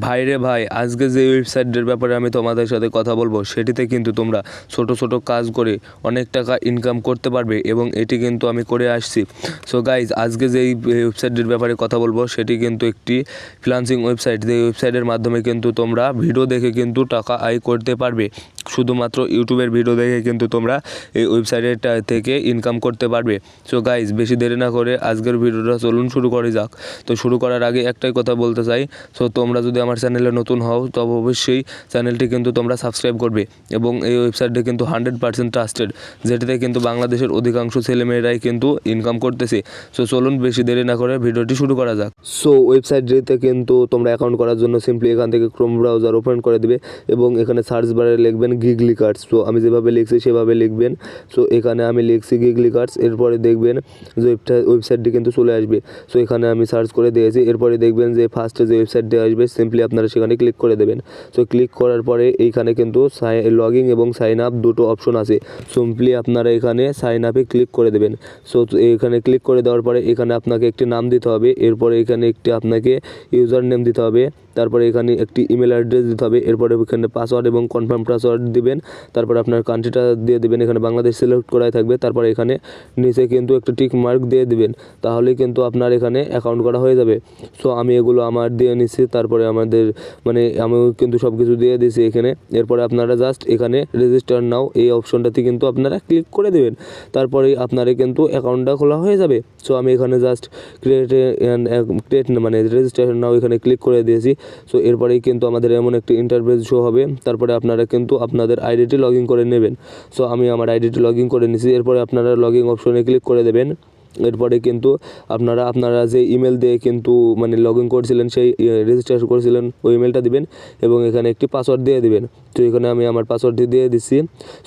ভাইরে ভাই, আজকে যে ওয়েবসাইটের ব্যাপারে আমি তোমাদের সাথে কথা বলব, সেটিতে কিন্তু তোমরা ছোট ছোট কাজ করে অনেক টাকা ইনকাম করতে পারবে এবং এটি কিন্তু আমি করে আসছি। সো গাইজ আজকে যেই ওয়েবসাইটের ব্যাপারে কথা বলব, সেটি কিন্তু একটি ফ্রিলান্সিং ওয়েবসাইট যে ওয়েবসাইটের মাধ্যমে কিন্তু তোমরা ভিডিও দেখে কিন্তু টাকা আয় করতে পারবে। শুধুমাত্র ইউটিউবের ভিডিও দেখে কিন্তু তোমরা এই ওয়েবসাইটের থেকে ইনকাম করতে পারবে। সো গাইজ বেশি দেরি না করে আজকের ভিডিওটা চলুন শুরু করে যাক। তো শুরু করার আগে একটাই কথা বলতে চাই। সো তোমরা যদি আমার চ্যানেলে নতুন হও, তবে অবশ্যই চ্যানেলটি কিন্তু তোমরা সাবস্ক্রাইব করবে এবং এই ওয়েবসাইটটি কিন্তু হান্ড্রেড পার্সেন্ট ট্রাস্টেড যেটিতে কিন্তু বাংলাদেশের অধিকাংশ ছেলেমেয়েরাই কিন্তু ইনকাম করতেছে। সো চলুন বেশি দেরি না করে ভিডিওটি শুরু করা যাক। সো ওয়েবসাইটটিতে কিন্তু তোমরা অ্যাকাউন্ট করার জন্য সিম্পলি এখান থেকে ক্রোম ব্রাউজার ওপেন করে দেবে এবং এখানে সার্চ বারে লিখবেন গিগলি কার্ডস সো আমি যেভাবে লিখছি সেভাবে লিখবেন। সো এখানে আমি লিখছি গিগলি কার্ডস এরপরে দেখবেন যে ওয়েবসাইটটি কিন্তু চলে আসবে। সো এখানে আমি সার্চ করে দিয়েছি, এরপরে দেখবেন যে ফার্স্টে যে ওয়েবসাইটটি আসবে সিম্পলি আপনারা সেখানে ক্লিক করে দেবেন। সো ক্লিক করার পরে এইখানে কিন্তু লগইন এবং সাইন আপ দুটো অপশন আছে। সিম্পলি আপনারা এখানে সাইন আপে ক্লিক করে দেবেন। সো এখানে ক্লিক করে দেওয়ার পরে এখানে আপনাকে একটি নাম দিতে হবে। এরপরে এখানে একটি আপনাকে ইউজার নেম দিতে হবে। তারপরে এখানে একটি ইমেল অ্যাড্রেস দিতে হবে। এরপরে এখানে পাসওয়ার্ড এবং কনফার্ম পাসওয়ার্ড দিবেন। তারপর আপনার কান্ট্রিটা দিয়ে দিবেন। এখানে বাংলাদেশ সিলেক্ট করাই থাকবে। তারপর এখানে নিচে কিন্তু একটা টিক মার্ক দিয়ে দিবেন। তাহলেই কিন্তু আপনার এখানে অ্যাকাউন্ট করা হয়ে যাবে। সো আমি এগুলো আমার দিয়ে নিচ্ছি। তারপরে আমাদের মানে আমিও কিন্তু সব কিছু দিয়ে দিয়েছি এখানে। এরপরে আপনারা জাস্ট এখানে রেজিস্টার নাও এই অপশনটাতে কিন্তু আপনারা ক্লিক করে দেবেন। তারপরেই আপনারা কিন্তু অ্যাকাউন্টটা খোলা হয়ে যাবে। সো আমি এখানে জাস্ট ক্রিয়েট ক্রিয়েট মানে রেজিস্ট্রেশন নাও এখানে ক্লিক করে দিয়েছি। সো এরপরেই কিন্তু আমাদের এমন একটি ইন্টারফেস শো হবে। তারপরে আপনারা কিন্তু আপনাদের আইডিটি লগ ইন করে নেবেন। সো আমি আমার আইডিটি লগ ইন করে নিয়েছি এরপরে আপনারা লগ ইন অপশনে ক্লিক করে দেবেন। এরপরে কিন্তু আপনারা আপনারা যে ইমেল দিয়ে কিন্তু মানে লগ ইন করেছিলেন, সেই রেজিস্টার করেছিলেন, ওই ইমেলটা দিবেন এবং এখানে একটি পাসওয়ার্ড দিয়ে দিবেন। তো এখানে আমি আমার পাসওয়ার্ডটি দিয়ে দিচ্ছি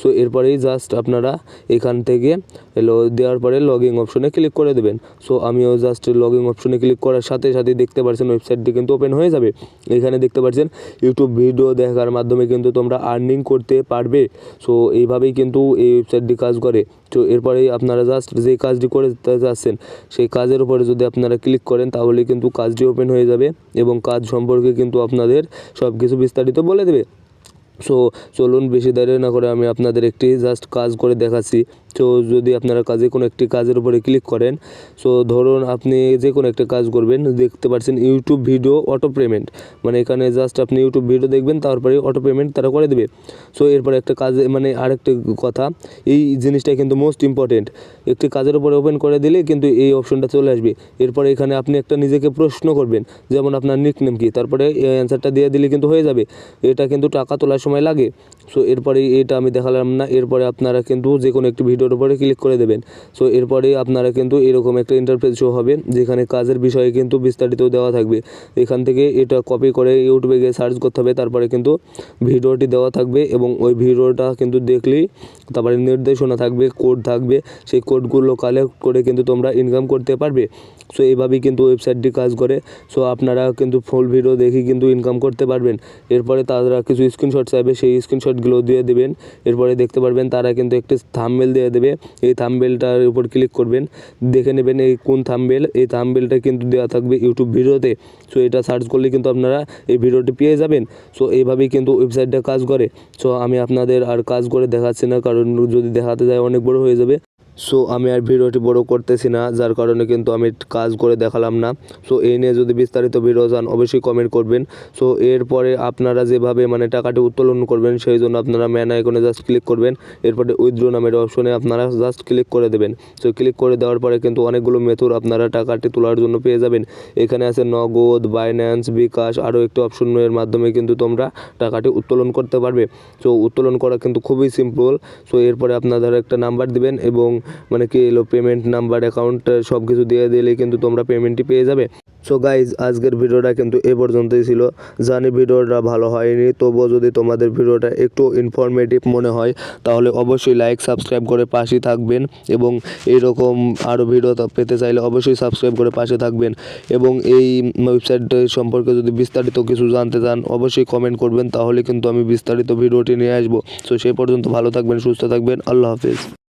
সো এরপরেই জাস্ট আপনারা এখান থেকে এলো দেওয়ার পরে লগ ইন অপশনে ক্লিক করে দেবেন। সো আমিও জাস্ট লগ অপশনে ক্লিক করার সাথে সাথে দেখতে পাচ্ছেন ওয়েবসাইটটি কিন্তু ওপেন হয়ে যাবে। এখানে দেখতে পাচ্ছেন ইউটিউব ভিডিও দেখার মাধ্যমে কিন্তু তোমরা আর্নিং করতে পারবে। সো এইভাবেই কিন্তু এই ওয়েবসাইটটি কাজ করে। তো এরপরেই আপনারা জাস্ট যে কাজটি করে যাচ্ছেন, সেই কাজের উপরে যদি আপনারা ক্লিক করেন, তাহলে কিন্তু কাজটি ওপেন হয়ে যাবে এবং কাজ সম্পর্কে কিন্তু আপনাদের সব কিছু বিস্তারিত বলে দেবে। সো চলুন বেশি দেরি না করে আমি আপনাদের একটি জাস্ট কাজ করে দেখাচ্ছি। তো যদি আপনারা কাজে কোনো একটি কাজের উপরে ক্লিক করেন সো ধরুন আপনি যে কোনো একটা কাজ করবেন, দেখতে পাচ্ছেন ইউটিউব ভিডিও অটো পেমেন্ট মানে এখানে জাস্ট আপনি ইউটিউব ভিডিও দেখবেন, তারপরে অটো পেমেন্ট তারা করে দেবে। সো এরপরে একটা কাজে মানে আরেকটা কথা, এই জিনিসটা কিন্তু মোস্ট ইম্পর্টেন্ট একটি কাজের উপরে ওপেন করে দিলে কিন্তু এই অপশনটা চলে আসবে। এরপরে এখানে আপনি একটা নিজেকে প্রশ্ন করবেন, যেমন আপনার নিক নেম কি? তারপরে অ্যান্সারটা দিয়ে দিলে কিন্তু হয়ে যাবে। এটা কিন্তু টাকা তোলার সময় লাগে। সো এরপরে এটা আমি দেখালাম না। এরপরে আপনারা কিন্তু যে কোনো একটি ভিডিওর উপরে ক্লিক করে দেবেন। সো এরপরে আপনারা কিন্তু এরকম একটা ইন্টারফেস শো হবে, যেখানে কাজের বিষয়ে কিন্তু বিস্তারিত দেওয়া থাকবে। এখান থেকে এটা কপি করে ইউটিউবে গিয়ে সার্চ করতে হবে, তারপরে কিন্তু ভিডিওটি দেওয়া থাকবে এবং ওই ভিডিওটা কিন্তু দেখলেই তারপরে নির্দেশনা থাকবে কোড থাকবে। সেই কোডগুলো কালেক্ট করে কিন্তু তোমরা ইনকাম করতে পারবে। সো এইভাবেই কিন্তু ওয়েবসাইটটি কাজ করে। সো আপনারা কিন্তু ফুল ভিডিও দেখে কিন্তু ইনকাম করতে পারবেন। এরপরে তারা কিছু স্ক্রিনশট চাইবে, সেই স্ক্রিনশটগুলো দিয়ে দেবেন। এরপরে দেখতে পারবেন তারা কিন্তু একটি থামবেল দিয়ে দেবে। এই থামবেলটার উপর ক্লিক করবেন। দেখে নেবেন এই কোন থামবেল এই থামবেলটা কিন্তু দেওয়া থাকবে ইউটিউব ভিডিওতে। সো এটা সার্চ করলে কিন্তু আপনারা এই ভিডিওটি পেয়ে যাবেন। সো এইভাবেই কিন্তু ওয়েবসাইটটা কাজ করে। সো আমি আপনাদের আর কাজ করে দেখাচ্ছি না। কারণ যদি দেখাতে যায় অনেক বড় হয়ে যাবে। সো আমি আর ভিডিওটি বড় করতেছি না, যার কারণে কিন্তু আমি কাজ করে দেখালাম না। সো এই নিয়ে যদি বিস্তারিত ভিডিও চান, অবশ্যই কমেন্ট করবেন। সো এরপরে আপনারা যেভাবে মানে টাকাটি উত্তোলন করবেন, সেই জন্য আপনারা ম্যান আইকনে জাস্ট ক্লিক করবেন। এরপরে উইথড্রো নামের অপশনে আপনারা জাস্ট ক্লিক করে দেবেন। সো ক্লিক করে দেওয়ার পরে কিন্তু অনেকগুলো মেথড আপনারা টাকাটি তোলার জন্য পেয়ে যাবেন। এখানে আছে নগদ বাইন্যান্স বিকাশ আরও একটি অপশন এর মাধ্যমে কিন্তু তোমরা টাকাটি উত্তোলন করতে পারবে। সো উত্তোলন করা কিন্তু খুবই সিম্পল সো এরপরে আপনাদের একটা নাম্বার দিবেন এবং মানে কি এলো পেমেন্ট নাম্বার অ্যাকাউন্ট সব কিছু দিয়ে দিলে কিন্তু তোমরা পেমেন্টটি পেয়ে যাবে। সো গাইজ আজকের ভিডিওটা কিন্তু এ পর্যন্তই ছিল। জানি ভিডিওটা ভালো হয়নি, তবুও যদি তোমাদের ভিডিওটা একটু ইনফরমেটিভ মনে হয়, তাহলে অবশ্যই লাইক সাবস্ক্রাইব করে পাশে থাকবেন এবং এরকম আরও ভিডিও পেতে চাইলে অবশ্যই সাবস্ক্রাইব করে পাশে থাকবেন। এবং এই ওয়েবসাইট সম্পর্কে যদি বিস্তারিত কিছু জানতে চান, অবশ্যই কমেন্ট করবেন, তাহলে কিন্তু আমি বিস্তারিত ভিডিওটি নিয়ে আসব। সো সেই পর্যন্ত ভালো থাকবেন, সুস্থ থাকবেন, আল্লাহ হাফিজ।